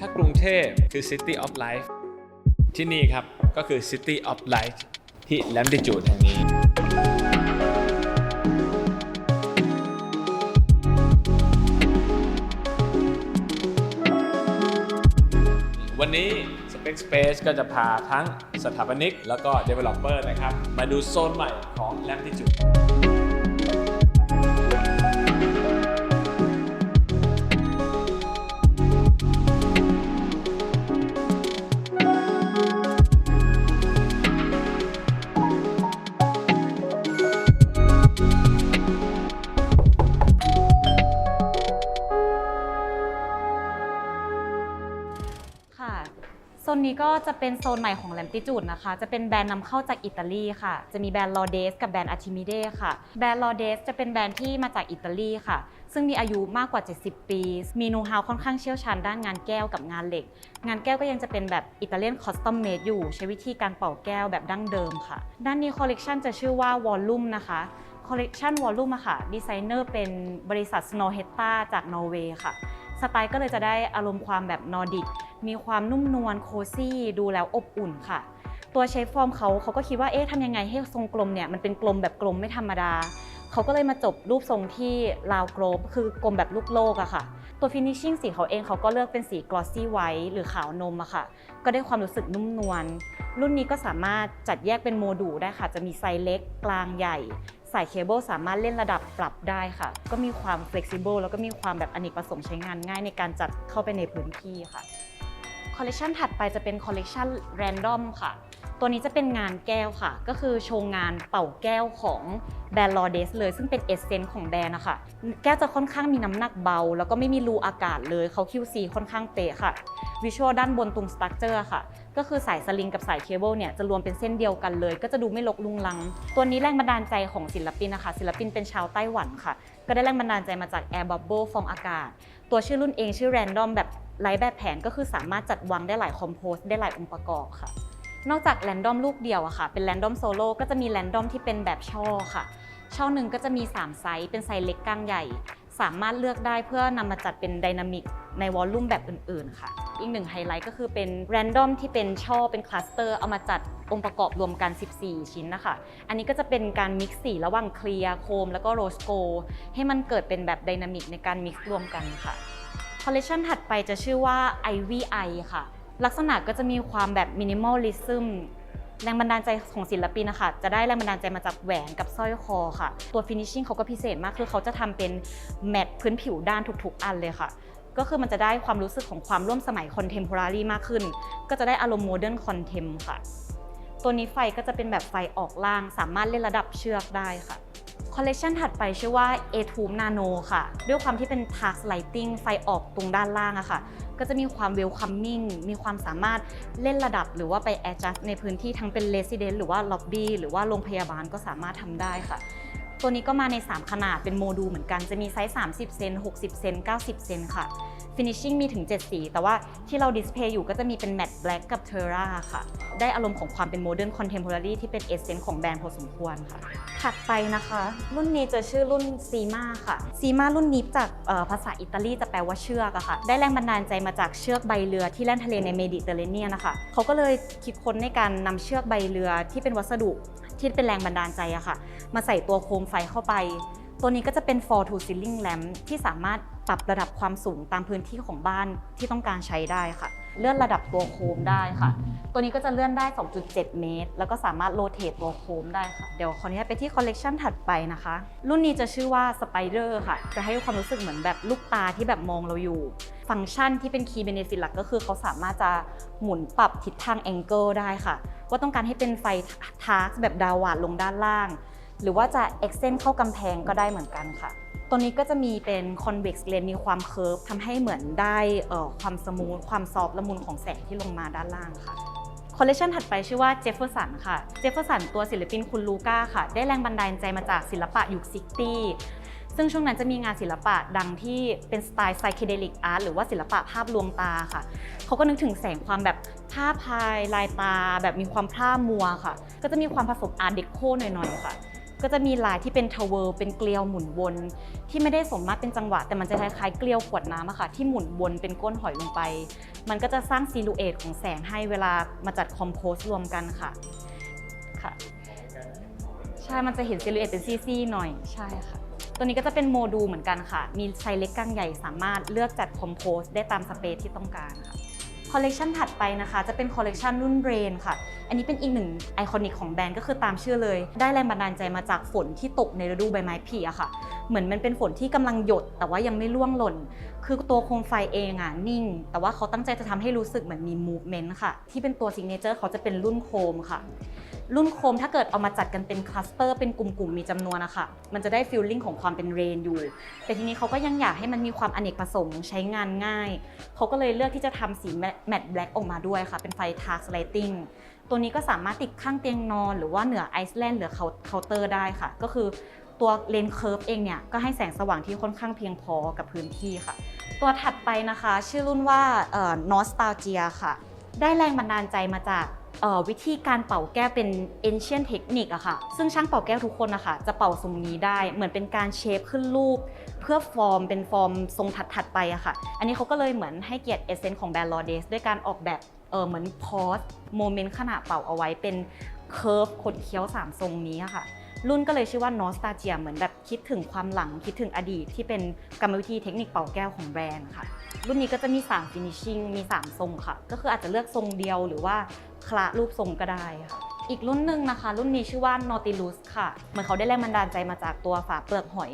ถ้ากรุงเทพคือ City of Life ที่นี่ครับก็คือ City of Light ที่ Latitude แห่งนี้ วันนี้ Spec Space ก็จะพาทั้งสถาปนิกแล้วก็ Developer นะครับ มาดูโซนใหม่ของ Latitude ค่ะ โซนนี้ก็จะเป็นโซนใหม่ของแลมติจูดนะคะ จะเป็นแบรนด์นำเข้าจากอิตาลีค่ะ จะมีแบรนด์ลอเดสกับแบรนด์อาร์ติมิเดค่ะ แบรนด์ลอเดสจะเป็นแบรนด์ที่มาจากอิตาลีค่ะ ซึ่งมีอายุมากกว่า 70 ปี มีนูฮาวค่อนข้างเชี่ยวชาญด้านงานแก้วกับงานเหล็ก งานแก้วก็ยังจะเป็นแบบอิตาเลียนคอสตอมเมดอยู่ ใช้วิธีการเป่าแก้วแบบดั้งเดิมค่ะ ด้านนี้คอลเลกชันจะชื่อว่าวอลลุ่มนะคะคอลเลกชันวอลลุ่มอะค่ะ ดีไซเนอร์เป็นบริษัท Snow h e t a จากนอร์เวย์ค่ะ สไตล์ก็เลยจะได้อารมณ์ความแบบนอร์ดิก มีความนุ่มนวลโคซี่ดูแล้วอบอุ่นค่ะ ตัวเชฟฟอร์มเขาเขาก็คิดว่าเอ๊ะทำยังไงให้ทรงกลมเนี่ยมันเป็นกลมแบบกลมไม่ธรรมดาเขาก็เลยมาจบรูปทรงที่ลาวกลบคือกลมแบบลูกโลกอะค่ะ ตัวฟินิชชิ่งสีเขาเองเขาก็เลือกเป็นสีกลอสซี่ไวท์หรือขาวนมอะค่ะ ก็ได้ความรู้สึกนุ่มนวลรุ่นนี้ก็สามารถจัดแยกเป็นโมดูลได้ค่ะ จะมีไซส์เล็กกลางใหญ่ สายเคเบิลสามารถเล่นระดับปรับได้ค่ะ ก็มีความ flexible แล้วก็มีความแบบอเนกประสงค์ใช้งานง่ายในการจัดเข้าไปในพื้นที่ค่ะคอลเลกชันถัดไปจะเป็นคอลเลกชัน Random ค่ะ ตัวนี้จะเป็นงานแก้วค่ะ ก็คือโชว์งานเป่าแก้วของแบรนด์ลอเดสเลย ซึ่งเป็นเอเซนต์ของแบรนด์นะคะ แก้วจะค่อนข้างมีน้ำหนักเบา แล้วก็ไม่มีรูอากาศเลยเขา QC ค่อนข้างเป๊ะค่ะ วิชวลด้านบนตรงสตั๊กเจอร์ค่ะ ก็คือสายสลิงกับสายเคเบิลเนี่ยจะรวมเป็นเส้นเดียวกันเลย ก็จะดูไม่ลกลุงลัง ตัวนี้แรงบันดาลใจของศิลปินนะคะ ศิลปินเป็นชาวไต้หวันค่ะ ก็ได้แรงบันดาลใจมาจาก Air Bubble ฟองอากาศ ตัวชื่อรุ่นเองชื่อ Random แบบไร้แบบแผนก็คือสามารถจัดวางได้หลายคอมโพสได้หลายองค์ประกอบค่ะ นอกจากแรนดอมลูกเดียวอะค่ะ เป็นแรนดอมโซโล่ก็จะมีแรนดอมที่เป็นแบบช่อค่ะ ช่อหนึ่งก็จะมี 3 ไซส์ เป็นไซส์เล็กกลางใหญ่ สามารถเลือกได้เพื่อนำมาจัดเป็นไดนามิกในวอลลุ่มแบบอื่นๆ ค่ะ อีกหนึ่งไฮไลท์ก็คือเป็นแรนดอมที่เป็นช่อเป็นคลัสเตอร์เอามาจัดองค์ประกอบรวมกัน 14 ชิ้นนะคะ อันนี้ก็จะเป็นการมิกซ์สีระหว่างเคลียร์โคม แล้วก็โรสโกให้มันเกิดเป็นแบบไดนามิกในการมิกซ์รวมกันค่ะ คอลเลคชันถัดไปจะชื่อว่า Ivy Eye ค่ะ ลักษณะก็จะมีความแบบมินิมอลลิซึม แรงบันดาลใจของศิลปินนะคะจะได้แรงบันดาลใจมาจากแหวนกับสร้อยคอค่ะ ตัวฟินิชชิ่งเขาก็พิเศษมากคือเขาจะทำเป็นแมตต์พื้นผิวด้านทุกๆ อันเลยค่ะ ก็คือมันจะได้ความรู้สึกของความร่วมสมัยคอนเทมพอรารีมากขึ้น ก็จะได้อารมณ์โมเดิร์นคอนเทมค่ะ ตัวนี้ไฟก็จะเป็นแบบไฟออกล่าง สามารถเล่นระดับเชือกได้ค่ะคอลเลกชันถัดไปชื่อว่า a t u m Nano ค่ะ ด้วยความที่เป็น Task Lighting ไฟออกตรงด้านล่างอะค่ะ ก็จะมีความเวลคัมมิ่งมีความสามารถเล่นระดับหรือว่าไปแอดจัสในพื้นที่ทั้งเป็นเลสซิเดนซ์หรือว่าล็อบบี้หรือว่าโรงพยาบาลก็สามารถทำได้ค่ะ ตัวนี้ก็มาใน 3 ขนาดเป็นโมดูลเหมือนกัน จะมีไซส์ 30 เซน 60 เซน 90 เซนค่ะ Finishing มีถึง 7 สี แต่ว่าที่เราดิสเพย์อยู่ก็จะมีเป็น Matte Black กับ Terra ค่ะ ได้อารมณ์ของความเป็น Modern Contemporary ที่เป็นเอเซนต์ของแบรนด์พอสมควรค่ะ ถัดไปนะคะ รุ่นนี้จะชื่อรุ่นซีมาค่ะซีมารุ่นนี้จากภาษาอิตาลีจะแปลว่าเชือกอะค่ะ ได้แรงบันดาลใจมาจากเชือกใบเรือที่แล่นทะเลในเมดิเตอร์เรเนียนนะคะเขาก็เลยคิดค้นในการนำเชือกใบเรือที่เป็นวัสดุ ที่เป็นแรงบันดาลใจอะค่ะ มาใส่ตัวโคมไฟเข้าไป ตัวนี้ก็จะเป็น for to ceiling lamp ที่สามารถปรับระดับความสูงตามพื้นที่ของบ้านที่ต้องการใช้ได้ค่ะ เลื่อนระดับตัวโคมได้ค่ะ ตัวนี้ก็จะเลื่อนได้ 2.7 เมตร แล้วก็สามารถโรเตทตัวโคมได้ค่ะ เดี๋ยวขออนุญาตไปที่คอลเลกชันถัดไปนะคะ รุ่นนี้จะชื่อว่า Spider ค่ะ จะให้ความรู้สึกเหมือนแบบลูกตาที่แบบมองเราอยู่ ฟังก์ชันที่เป็น Key Benefit หลักก็คือเขาสามารถจะหมุนปรับทิศทางแองเกิลได้ค่ะ ว่าต้องการให้เป็นไฟทาร์กแบบดาวหวานลงด้านล่าง หรือว่าจะ extend เข้ากำแพงก็ได้เหมือนกันค่ะ ตัวนี้ก็จะมีเป็น convex lens มีความเคิร์ฟทำให้เหมือนได้ความสมูทความซอฟละมุนของแสงที่ลงมาด้านล่างค่ะคอลเลคชันถัดไปชื่อว่าเจฟเฟอร์สันค่ะ เจฟเฟอร์สันตัวศิลปินคุณลูก้าค่ะ ได้แรงบันดาลใจมาจากศิลปะยุคซิตี้ซึ่งช่วงนั้นจะมีงานศิลปะดังที่เป็นสไตล์ไซเคเดลิกอาร์ตหรือว่าศิลปะภาพลวงตาค่ะ เขาก็นึกถึงแสงความแบบผ้าพายลายตา แบบมีความพร่ามัวค่ะ ก็จะมีความผสมอาร์ตเดโคหน่อยๆค่ะ ก็จะมีลายที่เป็นทาวเวอร์เป็นเกลียวหมุนวน ที่ไม่ได้สมมาตรเป็นจังหวะ แต่มันจะคล้ายๆเกลียวขวดน้ำอะค่ะที่หมุนวนเป็นก้นหอยลงไป มันก็จะสร้างซิลูเอตของแสงให้เวลามาจัดคอมโพสรวมกันค่ะค่ะใช่มันจะเห็นซิลูเอตเป็นซี่ๆหน่อยใช่ค่ะตัวนี้ก็จะเป็นโมดูลเหมือนกันค่ะ มีไซส์เล็กกลางใหญ่สามารถเลือกจัดคอมโพสได้ตามสเปซที่ต้องการค่ะ คอลเลกชันถัดไปนะคะ จะเป็นคอลเลกชันรุ่นเรนค่ะ อันนี้เป็นอีกหนึ่งไอคอนิกของแบรนด์ก็คือตามชื่อเลย ได้แรงบันดาลใจมาจากฝนที่ตกในฤดูใบไม้ผลิอะค่ะ เหมือนมันเป็นฝนที่กำลังหยด แต่ว่ายังไม่ร่วงหล่น คือตัวโคมไฟเองอะนิ่ง แต่ว่าเขาตั้งใจจะทำให้รู้สึกเหมือนมีมูฟเมนต์ค่ะ ที่เป็นตัวซิกเนเจอร์เขาจะเป็นรุ่นโคมค่ะ รุ่นโคมถ้าเกิดเอามาจัดกันเป็นคลัสเตอร์เป็นกลุ่มๆมีจำนวนนะคะมันจะได้ฟีลลิ่งของความเป็นเรนอยู่ แต่ทีนี้เขาก็ยังอยากให้มันมีความอเนกประสงค์ใช้งานง่าย เขาก็เลยเลือกที่จะทำสีแมตต์แบล็กออกมาด้วยค่ะ เป็นไฟทาร์กไลติงตัวนี้ก็สามารถติดข้างเตียงนอนหรือว่าเหนือไอซ์แลนด์หรือเคาน์เตอร์ได้ค่ะ ก็คือตัวเลนเคิร์ฟเองเนี่ยก็ให้แสงสว่างที่ค่อนข้างเพียงพอกับพื้นที่ค่ะ ตัวถัดไปนะคะ ชื่อรุ่นว่าเอ่อ Nostalgia ค่ะ ได้แรงบันดาลใจมาจาก วิธีการเป่าแก้วเป็น ancient technique อะค่ะ ซึ่งช่างเป่าแก้วทุกคนนะคะจะเป่าทรงนี้ได้ เหมือนเป็นการเชฟขึ้นรูป เพื่อฟอร์มเป็นฟอร์มทรงถัดๆไปอะค่ะ อันนี้เขาก็เลยเหมือนให้เกียรติเอเซนต์ของแบรนด์ลอเดสด้วยการออกแบบเเหมือนพอสโมเมนต์ขณะเป่าเอาไว้เป็นเคิร์ฟขดเคี้ยว3ทรงนี้อะค่ะ รุ่นก็เลยชื่อว่า Nostalgia เหมือนแบบคิดถึงความหลังคิดถึงอดีตที่เป็นกรรมวิธีเทคนิคเป่าแก้วของแบรนด์ค่ะ รุ่นนี้ก็จะมี3 finishing มี 3 ทรงค่ะ ก็คืออาจจะเลือกทรงเดียวหรือว่าคละรูปทรงก็ได้ค่ะอีกรุ่นหนึ่งนะคะ รุ่นนี้ชื่อว่า Nautilus ค่ะ เหมือนเขาได้แรงบันดาลใจมาจากตัวฝาเปลือกหอย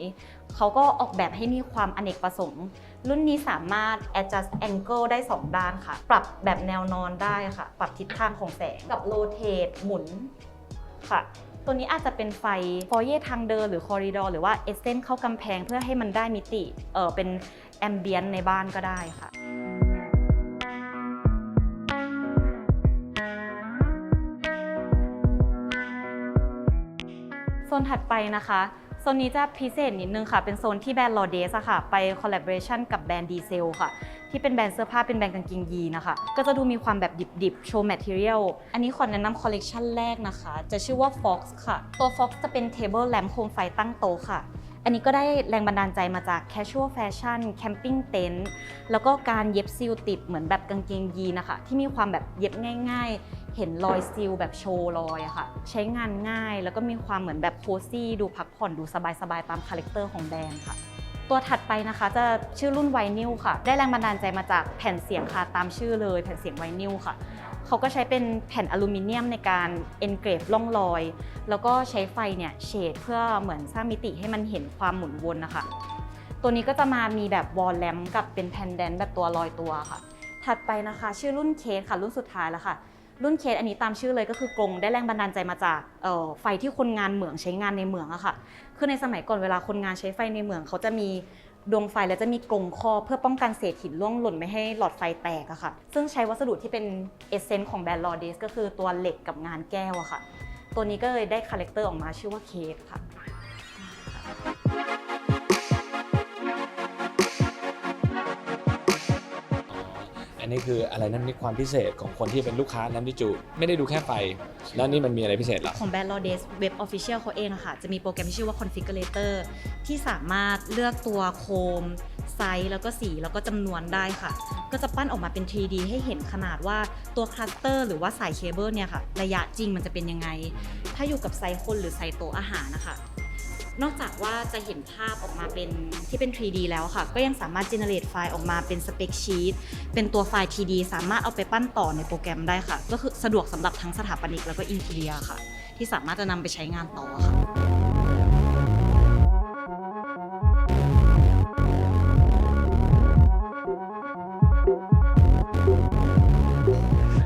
เขาก็ออกแบบให้มีความอเนกประสงค์ รุ่นนี้สามารถ adjust angle ได้ 2 ด้านค่ะ ปรับแบบแนวนอนได้ค่ะ ปรับทิศทางของแสงกับ rotate หมุนค่ะ ตัวนี้อาจจะเป็นไฟฟอยเย่ทางเดินหรือคอริดอร์หรือว่าเอเซนเข้ากำแพงเพื่อให้มันได้มิติเออเป็นแอมเบียนในบ้านก็ได้ค่ะโซนถัดไปนะคะโซนนี้จะพิเศษนิดนึงค่ะ เป็นโซนที่แบรนด์ลอเดสค่ะ ไปคอลแลบอร์ชันกับแบรนด์ดีเซลค่ะ ที่เป็นแบรนด์เสื้อผ้าเป็นแบรนด์กางเกงยีนนะคะ ก็จะดูมีความแบบดิบๆ โชว์แมทเทียลอันนี้ขอแนะนำคอลเลกชันแรกนะคะ จะชื่อว่า Fox ค่ะ ตัว Fox จะเป็นเทเบิลแลมโคมไฟตั้งโต๊ะค่ะ อันนี้ก็ได้แรงบันดาลใจมาจาก casual fashion camping tent แล้วก็การเย็บซิลติดเหมือนแบบกางเกงยีนนะคะ ที่มีความแบบเย็บง่าย ๆ เห็นรอยซิลแบบโชว์รอยอะค่ะ ใช้งานง่ายแล้วก็มีความเหมือนแบบโคซี่ดูพักผ่อนดูสบายๆตามคาแรคเตอร์ของแบรนด์ค่ะ ตัวถัดไปนะคะจะชื่อรุ่นไวนิลค่ะ ได้แรงบันดาลใจมาจากแผ่นเสียงค่ะตามชื่อเลยแผ่นเสียงไวนิลค่ะเขาก็ใช้เป็นแผ่นอลูมิเนียมในการเอนเกรฟร่องรอย แล้วก็ใช้ไฟเนี่ยเฉดเพื่อเหมือนสร้างมิติให้มันเห็นความหมุนวนนะคะ ตัวนี้ก็จะมามีแบบวอลแลมกับเป็นแพนแดนแบบตัวลอยตัวค่ะ ถัดไปนะคะ ชื่อรุ่นเคสค่ะรุ่นสุดท้ายแล้วค่ะ รุ่นเคสอันนี้ตามชื่อเลยก็คือกรงได้แรงบันดาลใจมาจากไฟที่คนงานเหมืองใช้งานในเหมืองอะค่ะคือในสมัยก่อนเวลาคนงานใช้ไฟในเหมืองเขาจะมีดวงไฟและจะมีกรงครอบเพื่อป้องกันเศษหินร่วงหล่นไม่ให้หลอดไฟแตกอะค่ะ ซึ่งใช้วัสดุที่เป็นเอเซนต์ของแบรนด์ลอเดสก็คือตัวเหล็กกับงานแก้วอะค่ะ ตัวนี้ก็เลยได้คาแรคเตอร์ออกมาชื่อว่าเคสค่ะ อันนี้คืออะไรนั่นนี่ความพิเศษของคนที่เป็นลูกค้าน้ำดิจู ไม่ได้ดูแค่ไฟ แล้วนี่มันมีอะไรพิเศษเหรอ ของแบรนด์ Lodes Web Official เขาเองอะค่ะ จะมีโปรแกรมที่ชื่อว่า Configurator ที่สามารถเลือกตัวโคม ไซส์แล้วก็สีแล้วก็จำนวนได้ค่ะ ก็จะปั้นออกมาเป็น 3D ให้เห็นขนาดว่าตัวคลัสเตอร์หรือว่าสายเคเบิลเนี่ยค่ะ ระยะจริงมันจะเป็นยังไง ถ้าอยู่กับไซส์คนหรือไซส์โต๊ะอาหารนะคะ นอกจากว่าจะเห็นภาพออกมาเป็นที่เป็น 3D แล้วค่ะ ก็ยังสามารถ generate ไฟล์ออกมาเป็น spec sheet เป็นตัวไฟล์ 3D สามารถเอาไปปั้นต่อในโปรแกรมได้ค่ะ ก็คือสะดวกสำหรับทั้งสถาปนิกแล้วก็อินเทียค่ะ ที่สามารถจะนำไปใช้งานต่อค่ะ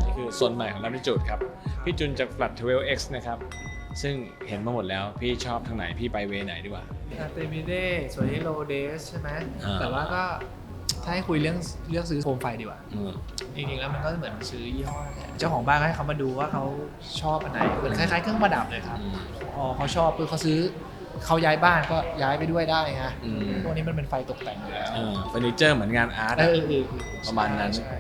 นี่คือโซนใหม่ของน้ำดิจูดครับ พี่จุนจาก Flat 12X นะครับ ซึ่งเห็นมาหมดแล้วพี่ชอบทางไหนพี่ไปเวไหนดีกว่า อาร์เตมิเดส่วนนี้โลเดสใช่ไหมอ่า แต่ว่าก็ถ้าให้คุยเรื่องเลือกซื้อโคมไฟดีกว่า อืม จริงๆแล้วมันก็เหมือนซื้อยี่ห้อนั่นแหละเจ้าของบ้านก็ให้เขามาดูว่าเขาชอบอันไหนเหมือนคล้ายๆเครื่องประดับเลยครับอืมพอเขาชอบปุ๊บเขาซื้อเขาย้ายบ้านก็ย้ายไปด้วยได้ไงอืม พวกนี้มันเป็นไฟตกแต่งอยู่แล้วเออเฟอร์นิเจอร์เหมือนงานอาร์ตเออะ อเออเออประมาณนั้น ใช่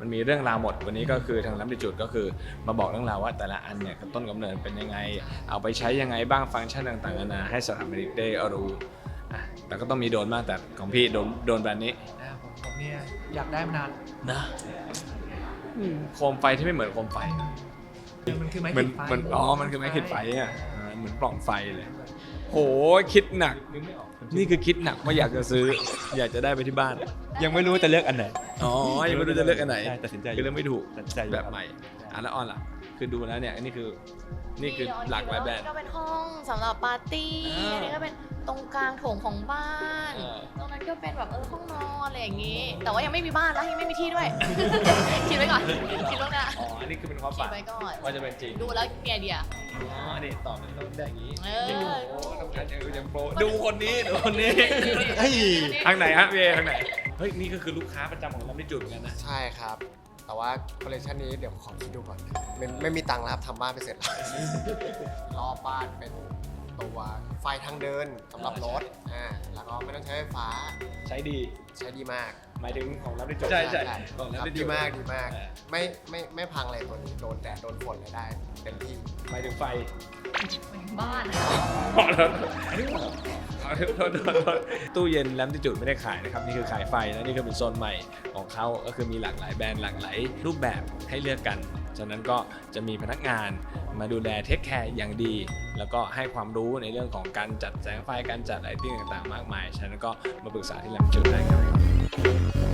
มันมีเรื่องราวหมด วันนี้ก็คือทางลัมดิจูดก็คือมาบอกเรื่องราวว่าแต่ละอันเนี่ยต้นกำเนิดเป็นยังไง เอาไปใช้ยังไงบ้างฟังก์ชันต่างๆนานาให้สถาปนิกได้รู้อะแต่ก็ต้องมีโดนบ้างแต่ของพี่โดนโดนแบบนี้นะผมผมเนี่ยอยากได้มานานนะโคมไฟที่ไม่เหมือนโคมไฟมันคือไม้มันขีดไฟมันอ๋อมันคือไม้ขีดไฟอะอ่าเหมือนปล่องไฟเลย โหคิดหนัก นี่คือคิดหนักว่าอยากจะซื้อ อยากจะได้ไปที่บ้าน ยังไม่รู้ว่าจะเลือกอันไหน อ๋อ ยังไม่รู้จะเลือกอันไหนใช่ตัดสินใจอยู่คือเลือกไม่ถูกตัดสินใจอยู่ แบบใหม่อะแล้วออนล่ะ คือดูแล้วเนี่ยอันนี้คือ นี่คือหลากหลายแบรนด์ ก็เป็นห้องสำหรับปาร์ตี้อ่า อันนี้ก็เป็นตรงกลางโถงของบ้านอ่าตรงนั้นก็เป็นแบบเออห้องนอนอะไรอย่างงี้ แต่ว่ายังไม่มีบ้านนะยังไม่มีที่ด้วย คิดไว้ก่อน คิดไว้ก่อนอ๋ออั นนี้คือเป็นความคิฝัดนไว้ก่อน ว่าจะเป็นจริงดูแล้วมีไอเดีย อ๋อนี่ตอบเป็นต้องได้อย่างนี้เออ โอ้ทำงานยังยังโปรดูคนนี้ดูคนนี้เฮ้ยทางไหนฮะพี่เอทางไหนเฮ้ยนี่ก็คือลูกค้าประจำของเราไม่จุดเหมือนกันนะ ใช่ครับ แต่ว่าคอลเลคชันนี้เดี๋ยวขอคิดดูก่อนไม่ไม่มีตังค์แล้วครับทำบ้านไปเสร็จแล้ว รอบบ้านเป็นตัวไฟทางเดินสำหรับรถอ่าแล้วก็ไม่ต้องใช้ไฟฟ้าใช้ดี ใช้ดีมากหมายถึงของรับได้จบใช่ของรับครับได้จดีบมากดีมาก เออไม่ไม่ไม่พังเลยตัวนี้โดนแดดโดนฝนเลยได้เต็มที่ หมายถึงไฟ บ้านขอโทษขอโทษโทษโทษโทษตู้เย็นแลมติจูดไม่ได้ขายนะครับ นี่คือขายไฟนะนี่คือเป็นโซนใหม่ของเขาก็คือมีหลากหลายแบรนด์หลากหลายรูปแบบให้เลือกกัน ฉะนั้นก็จะมีพนักงานมาดูแลเทคแคร์อย่างดี แล้วก็ให้ความรู้ในเรื่องของการจัดแสงไฟการจัดไลติ้งต่างๆ มากมาย ฉะนั้นก็มาปรึกษาที่แลมติจูดได้ครับ Thank you.